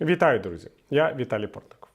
Вітаю, друзі! Я Віталій Портаков.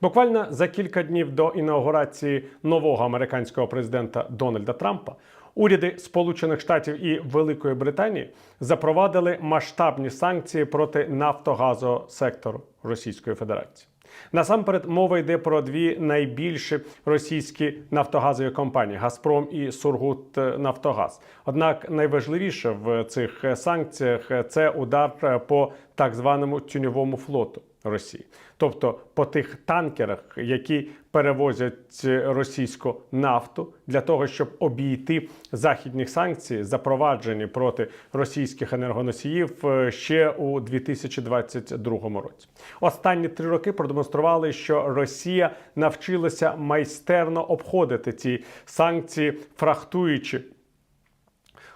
Буквально за кілька днів до інаугурації нового американського президента Дональда Трампа уряди Сполучених Штатів і Великої Британії запровадили масштабні санкції проти нафтогазового сектору Російської Федерації. Насамперед мова йде про дві найбільші російські нафтогазові компанії Газпром і Сургут Нафтогаз. Однак найважливіше в цих санкціях це удар по так званому тюньовому флоту Росії, тобто по тих танкерах, які перевозять російську нафту для того, щоб обійти західні санкції, запроваджені проти російських енергоносіїв е, ще у 2022 році. Останні три роки продемонстрували, що Росія навчилася майстерно обходити ці санкції, фрахтуючи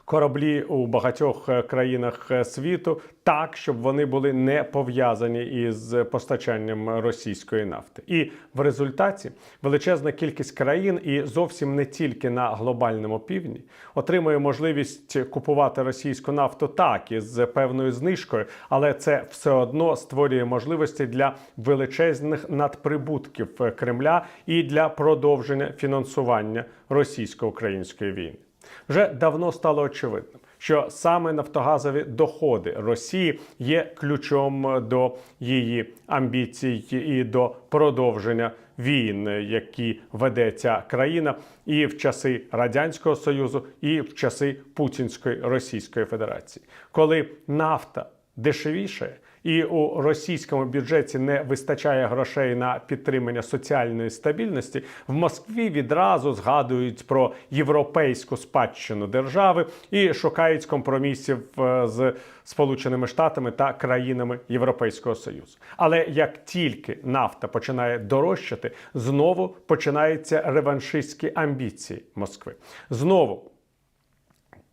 кораблі у багатьох е, країнах е, світу так, щоб вони були не пов'язані із постачанням російської нафти. І в результаті величезна кількість країн, і зовсім не тільки на глобальному півдні, отримує можливість купувати російську нафту так із певною знижкою, але це все одно створює можливості для величезних надприбутків Кремля і для продовження фінансування російсько-української війни. Вже давно стало очевидним, що саме нафтогазові доходи Росії є ключом до її амбіцій і до продовження війн, які веде ця країна, і в часи радянського союзу, і в часи Путінської Російської Федерації, коли нафта дешевіше. І у російському бюджеті не вистачає грошей на підтримання соціальної стабільності. В Москві відразу згадують про європейську спадщину держави і шукають компромісів е, з Сполученими Штатами та країнами Європейського Союзу. Але як тільки нафта починає дорожчати, знову починаються реваншистські амбіції Москви. Знову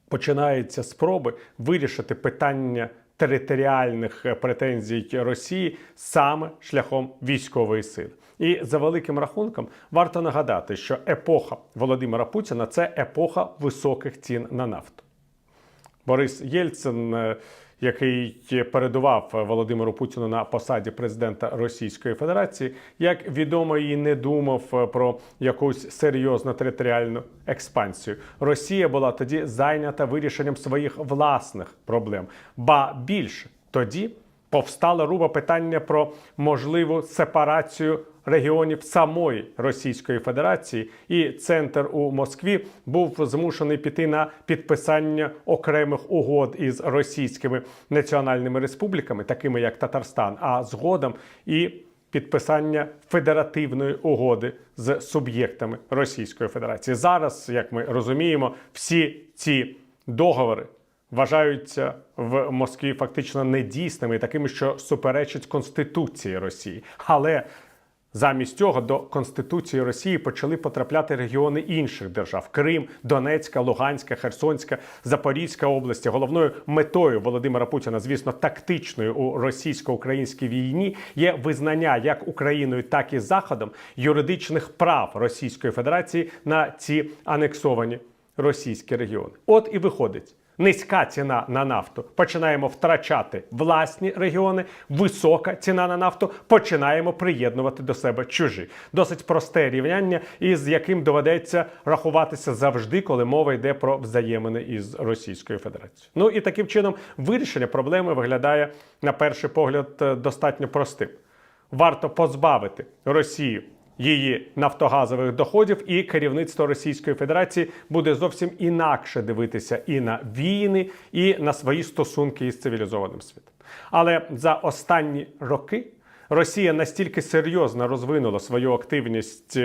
починаються спроби вирішити питання територіальних претензій Росії саме шляхом військової сили. І за великим рахунком варто нагадати, що епоха Володимира Путіна це епоха високих цін на нафту. Борис Єльцин, е, який передував Володимиру Путіну на посаді президента Російської Федерації, як відомо, і не думав про якусь серйозну територіальну експансію. Росія була тоді зайнята вирішенням своїх власних проблем, ба більше тоді. Повстала руба питання про можливу сепарацію регіонів самої Російської Федерації, і центр у Москві був змушений піти на підписання окремих угод із російськими національними республіками, такими як Татарстан, а згодом і підписання федеративної угоди з суб'єктами Російської Федерації. Зараз, як ми розуміємо, всі ці договори вважаються в Москві фактично недійсними, такими, що суперечать Конституції Росії. Але замість цього до Конституції Росії почали потрапляти регіони інших держав: Крим, Донецька, Луганська, Херсонська, Запорізька області. Головною метою Володимира Путіна, звісно, тактичною у російсько-українській війні є визнання як Україною, так і Заходом юридичних прав Російської Федерації на ці анексовані російські регіони. От і виходить. Низька ціна на нафту починаємо втрачати власні регіони. Висока ціна на нафту починаємо приєднувати до себе чужі. Досить просте рівняння, із яким доведеться рахуватися завжди, коли мова йде про взаємини із Російською Федерацією. Ну і таким чином вирішення проблеми виглядає на перший погляд е, достатньо простим. Варто позбавити Росію її нафтогазових доходів, і керівництво Російської Федерації буде зовсім інакше дивитися і на війни, і на свої стосунки із цивілізованим світом. Але за останні роки Росія настільки серйозно розвинула свою активність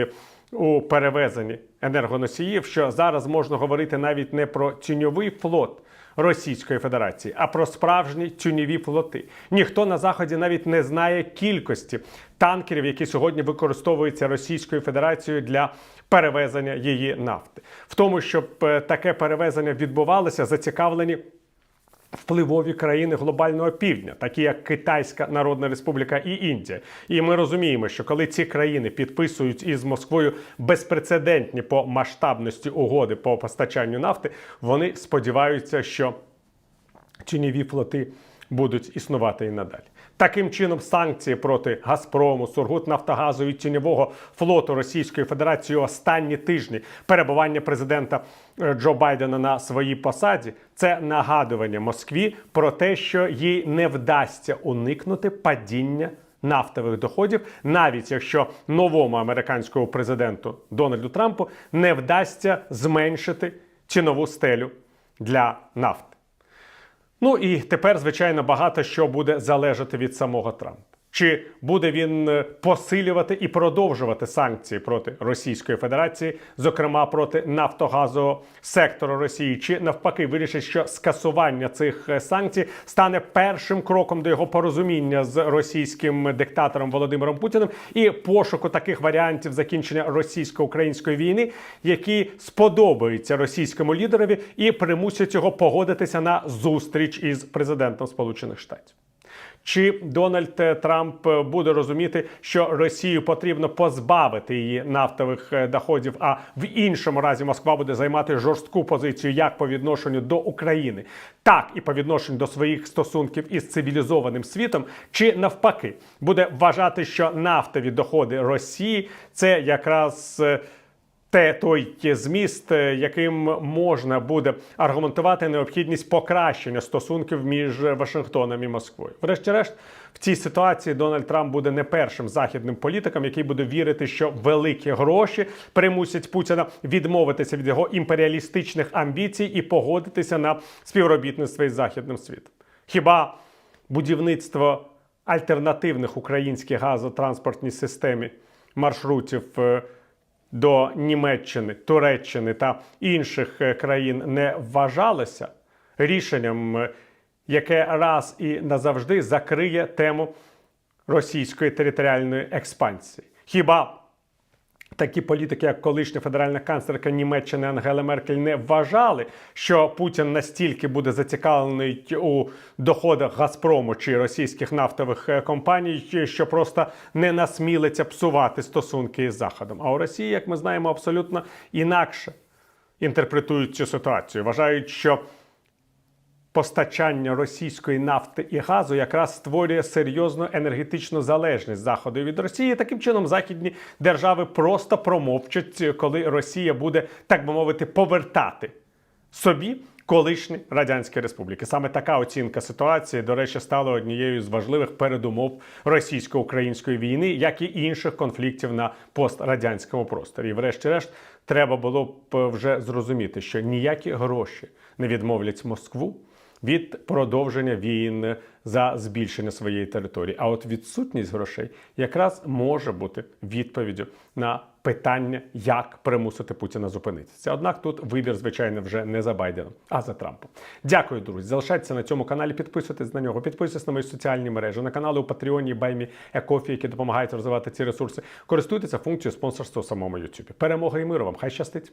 у перевезенні енергоносіїв, що зараз можна говорити навіть не про тіньовий флот. Російської Федерації, а про справжні тюнєві флоти. Ніхто на заході навіть не знає кількості танкерів, які сьогодні використовуються Російською Федерацією для перевезення її нафти. В тому, щоб е, таке перевезення відбувалося, зацікавлені. Впливові країни глобального півдня, такі як Китайська Народна Республіка і Індія, і ми розуміємо, що коли ці країни підписують із Москвою безпрецедентні по масштабності угоди по постачанню нафти, вони сподіваються, що тіньові флоти будуть існувати і надалі. Таким чином, санкції проти Газпрому, Сургутнафтогазу і тіньового флоту Російської Федерації останні тижні перебування президента е, Джо Байдена на своїй посаді це нагадування Москві про те, що їй не вдасться уникнути падіння нафтових доходів, навіть якщо новому американському президенту Дональду Трампу не вдасться зменшити цінову стелю для нафти. Ну і тепер, звичайно, багато що буде залежати від самого Трампа. Чи буде він е, посилювати і продовжувати санкції проти Російської Федерації, зокрема проти нафтогазового сектору Росії, чи навпаки вирішить, що скасування цих е, санкцій стане першим кроком до його порозуміння з російським диктатором Володимиром Путіним і пошуку таких варіантів закінчення російсько-української війни, які сподобаються російському лідерові і примусять його погодитися на зустріч із президентом Сполучених Штатів. Чи Дональд Трамп буде розуміти, що Росію потрібно позбавити її нафтових е, доходів, а в іншому разі Москва буде займати жорстку позицію як по відношенню до України, так і по відношенню до своїх стосунків із цивілізованим світом, чи навпаки буде вважати, що нафтові доходи Росії це якраз. Е, те той зміст, е, яким можна буде аргументувати необхідність покращення стосунків між Вашингтоном і Москвою. Врешті-решт, в цій ситуації Дональд Трамп буде не першим західним політиком, який буде вірити, що великі гроші примусять Путіна відмовитися від його імперіалістичних амбіцій і погодитися на співробітництво із західним світом. Хіба будівництво альтернативних українських газотранспортній системі маршрутів? До Німеччини, Туреччини та інших е, країн не вважалося рішенням, е, яке раз і назавжди закриє тему російської територіальної експансії. Хіба такі політики, як колишня федеральна канцлерка Німеччини Ангела Меркель, не вважали, що Путін настільки буде зацікавлений у доходах Газпрому чи російських нафтових е, компаній, що просто не насмілиться псувати стосунки із Заходом. А у Росії, як ми знаємо, абсолютно інакше інтерпретують цю ситуацію. Вважають, що постачання російської нафти і газу якраз створює серйозну енергетичну залежність заходу від Росії. Таким чином, західні держави просто промовчать, коли Росія буде, так би мовити, повертати собі. Колишні радянські республіки саме така оцінка ситуації, до речі, стала однією з важливих передумов російсько-української війни, як і інших конфліктів на пострадянському просторі. Врешті-решт, треба було б вже зрозуміти, що ніякі гроші не відмовлять Москву від продовження війн за збільшення своєї території. А от відсутність грошей якраз може бути відповіддю на питання, як примусити Путіна зупинитися. Однак тут вибір, звичайно, вже не за Байденом, а за Трампом. Дякую, друзі. Залишайтеся на цьому каналі, підписуйтесь на нього, підписуйтесь на мої соціальні мережі, на канали у Патреоні Баймі Екофі, які допомагають розвивати ці ресурси. Користуйтеся функцією спонсорства у самому YouTube. Перемога і миру вам! Хай щастить!